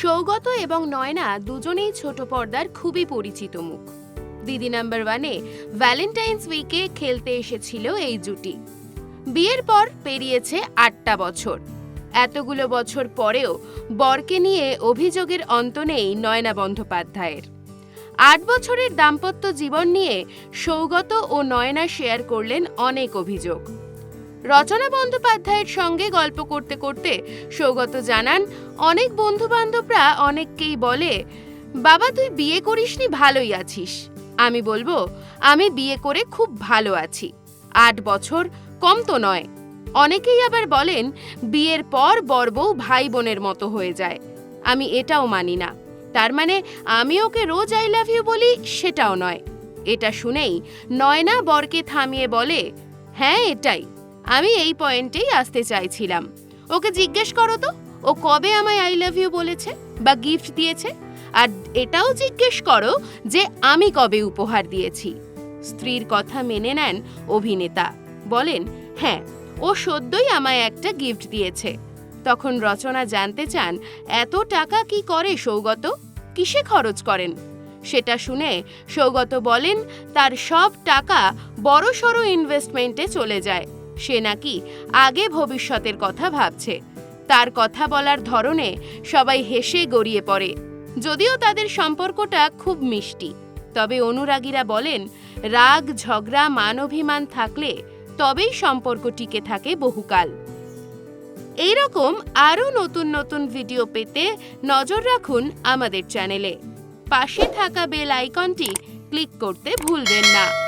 সৌগত এবং নয়না দুজনেই ছোট পর্দার খুবই পরিচিত মুখ। দিদি নাম্বার ওয়ানে ভ্যালেন্টাইন্স উইকে খেলতে এসেছিল এই জুটি। বিয়ের পর পেরিয়েছে আটটা বছর। এতগুলো বছর পরেও বরকে নিয়ে অভিযোগের অন্ত নেই নয়না বন্দ্যোপাধ্যায়ের। আট বছরের দাম্পত্য জীবন নিয়ে সৌগত ও নয়না শেয়ার করলেন অনেক অভিযোগ। রচনা বন্দ্যোপাধ্যায়ের সঙ্গে গল্প করতে করতে সৌগত জানান, অনেক বন্ধু বান্ধবরা অনেককেই বলে, বাবা, তুই বিয়ে করিসনি, ভালোই আছিস। আমি বলব, আমি বিয়ে করে খুব ভালো আছি। আট বছর কম তো নয়। অনেকেই আবার বলেন, বিয়ের পর বরবউ ভাই বোনের মতো হয়ে যায়। আমি এটাও মানি না। তার মানে আমি ওকে রোজ আই লাভ ইউ বলি, সেটাও নয়। এটা শুনেই নয়না বরকে থামিয়ে বলে হ্যাঁ এটাই। আমি এই পয়েন্টেই আসতে চাইছিলাম। ওকে জিজ্ঞেস করো তো, ও কবে আমায় আই লাভ ইউ বলেছে বা গিফট দিয়েছে? আর এটাও জিজ্ঞেস করো যে আমি কবে উপহার দিয়েছি। স্ত্রীর কথা মেনে নেন অভিনেতা। বলেন হ্যাঁ ও সদ্যই আমায় একটা গিফট দিয়েছে। তখন রচনা জানতে চান, এত টাকা কি করে সৌগত? কিসে খরচ করেন? সেটা শুনে সৌগত বলেন, তার সব টাকা বড়সড় ইনভেস্টমেন্টে চলে যায়। সে নাকি আগে ভবিষ্যতের কথা ভাবছে। তার কথা বলার ধরনে সবাই হেসে গড়িয়ে পড়ে। যদিও তাদের সম্পর্কটা খুব মিষ্টি। তবে অনুরাগীরা বলেন, রাগ, ঝগড়া মানভিমান থাকলে তবেই সম্পর্ক টিকে থাকে বহুকাল। এইরকম আরও নতুন নতুন ভিডিও পেতে নজর রাখুন আমাদের চ্যানেলে। পাশে থাকা বেল আইকনটি ক্লিক করতে ভুলবেন না।